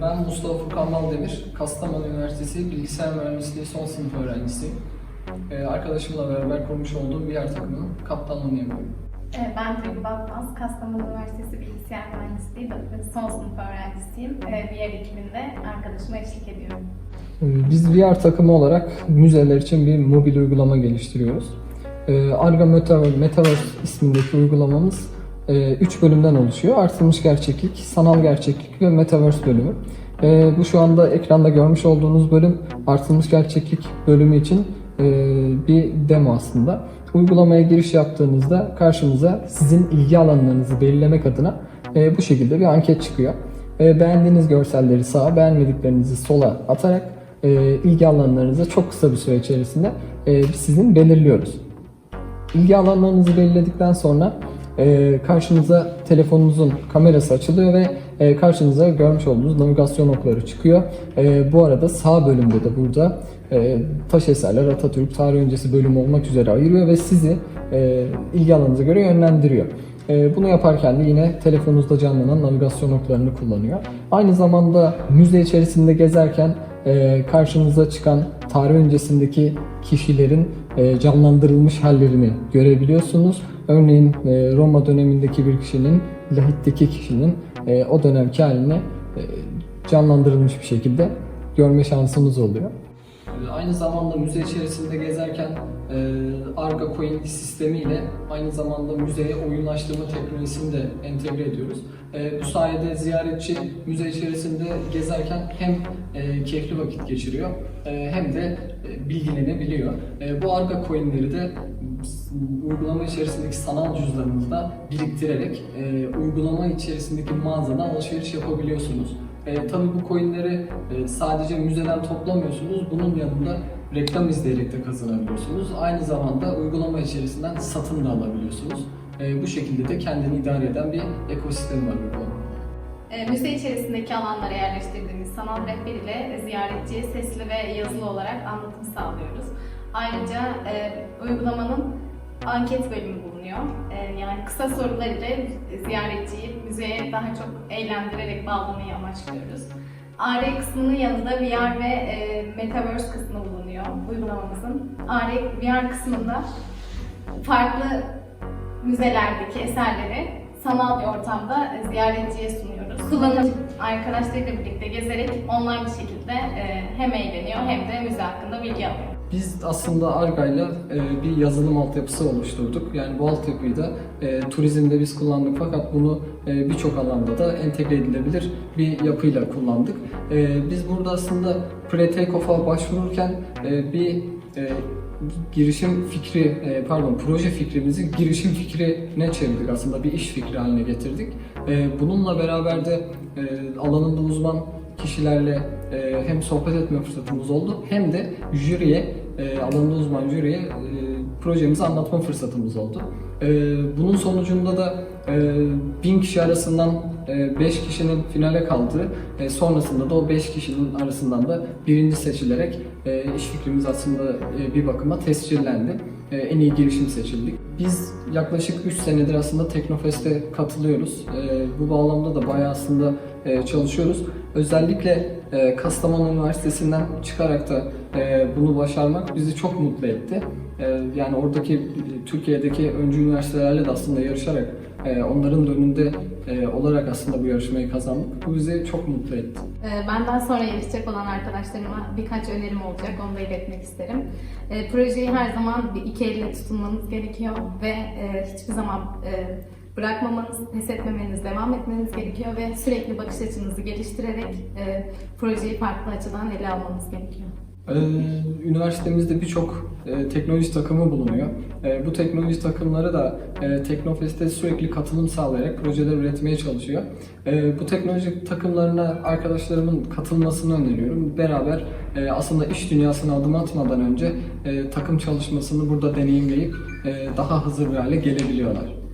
Ben Mustafa Furkan Baldemir, Kastamonu Üniversitesi Bilgisayar Mühendisliği son sınıf öğrencisiyim. Ee, Arkadaşımla beraber kurmuş olduğum VR takımının kaptanlığını yapıyorum. Ee, Ben Duygu Batmaz, Kastamonu Üniversitesi Bilgisayar Mühendisliği son sınıf öğrencisiyim. Bir yer ekibinde arkadaşıma eşlik ediyorum. Ee, Biz VR takımı olarak müzeler için bir mobil uygulama geliştiriyoruz. Ee, Arga Metaverse, ismindeki uygulamamız 3 bölümden oluşuyor. Artılmış gerçeklik, sanal gerçeklik ve Metaverse bölümü. Ee, Bu şu anda ekranda görmüş olduğunuz bölüm artılmış gerçeklik bölümü için e, bir demo aslında. Uygulamaya giriş yaptığınızda karşınıza sizin ilgi alanlarınızı belirlemek adına e, bu şekilde bir anket çıkıyor. E, Beğendiğiniz görselleri sağa, beğenmediklerinizi sola atarak e, ilgi alanlarınızı çok kısa bir süre içerisinde e, sizin belirliyoruz. İlgi alanlarınızı belirledikten sonra e, karşınıza telefonunuzun kamerası açılıyor ve e, karşınıza görmüş olduğunuz navigasyon okları çıkıyor. E, bu arada sağ bölümde de burada e, taş eserler Atatürk tarih öncesi bölümü olmak üzere ayırıyor ve sizi e, ilgi alanınıza göre yönlendiriyor. E, bunu yaparken de yine telefonunuzda canlanan navigasyon oklarını kullanıyor. Aynı zamanda müze içerisinde gezerken e, karşınıza çıkan tarih öncesindeki kişilerin e, canlandırılmış hallerini görebiliyorsunuz. Örneğin e, Roma dönemindeki bir kişinin, Lahit'teki kişinin o dönemki halini canlandırılmış bir şekilde görme şansınız oluyor. Aynı zamanda müze içerisinde gezerken e, Arga Coin sistemiyle aynı zamanda müzeye oyunlaştırma teknolojisini de entegre ediyoruz. E, bu sayede ziyaretçi müze içerisinde gezerken hem e, keyifli vakit geçiriyor hem de e, bilgilenebiliyor. E, bu Arga Coin'leri de uygulama içerisindeki sanal cüzdanınızda biriktirerek e, uygulama içerisindeki mağazadan alışveriş yapabiliyorsunuz. E, tabii bu coinleri e, sadece müzeden toplamıyorsunuz. Bunun yanında reklam izleyerek de kazanabiliyorsunuz. Aynı zamanda uygulama içerisinden satın da alabiliyorsunuz. E, bu şekilde de kendini idare eden bir ekosistem var uygulama. Ee, Müze içerisindeki alanlara yerleştirdiğimiz sanal rehber ile ziyaretçiye sesli ve yazılı olarak anlatım sağlıyoruz. Ayrıca e, uygulamanın anket bölümü bulunuyor. E, yani kısa sorular ile ziyaretçiyi müzeye daha çok eğlendirerek bağlamayı amaçlıyoruz. AR kısmının yanında VR ve e, Metaverse kısmı bulunuyor uygulamamızın. AR VR kısmında farklı müzelerdeki eserleri sanal bir ortamda ziyaretçiye sunuyoruz. Kullanıcı arkadaşlarıyla birlikte gezerek online bir şekilde e, hem eğleniyor hem de müze hakkında bilgi alıyor. Biz aslında Arga'yla e, bir yazılım altyapısı oluşturduk. Yani bu altyapıyı da e, turizmde biz kullandık fakat bunu e, birçok alanda da entegre edilebilir bir yapıyla kullandık. E, biz burada aslında pre-takeoff'a başvururken e, bir e, girişim fikri, e, pardon proje fikrimizi girişim fikrine çevirdik aslında bir iş fikri haline getirdik. E, bununla beraber de e, alanında uzman kişilerle hem sohbet etme fırsatımız oldu hem de jüriye, e, alanında uzman jüriye e, projemizi anlatma fırsatımız oldu. E, bunun sonucunda da e, bin kişi arasından 5 kişinin finale kaldığı, e, sonrasında da o 5 kişinin arasından da birinci seçilerek e, iş fikrimiz aslında e, bir bakıma tescillendi. E, en iyi girişim seçildik. Biz yaklaşık 3 senedir aslında Teknofest'e katılıyoruz. E, bu bağlamda da bayağı aslında e, çalışıyoruz. Özellikle Kastamonu Üniversitesi'nden çıkarak da bunu başarmak bizi çok mutlu etti. Yani oradaki Türkiye'deki öncü üniversitelerle de aslında yarışarak e, onların önünde e, olarak aslında bu yarışmayı kazandık. Bu bizi çok mutlu etti. Ee, Benden sonra yarışacak olan arkadaşlarıma birkaç önerim olacak, onu da iletmek isterim. Ee, Projeyi her zaman bir iki elle tutunmanız gerekiyor ve e, hiçbir zaman e, bırakmamanız, pes etmemeniz, devam etmeniz gerekiyor ve sürekli bakış açınızı geliştirerek projeyi farklı açıdan ele almanız gerekiyor. Ee, Üniversitemizde birçok e, teknoloji takımı bulunuyor. E, bu teknoloji takımları da e, Teknofest'e sürekli katılım sağlayarak projeler üretmeye çalışıyor. Bu teknoloji takımlarına arkadaşlarımın katılmasını öneriyorum. Beraber aslında iş dünyasına adım atmadan önce takım çalışmasını burada deneyimleyip daha hazır bir hale gelebiliyorlar.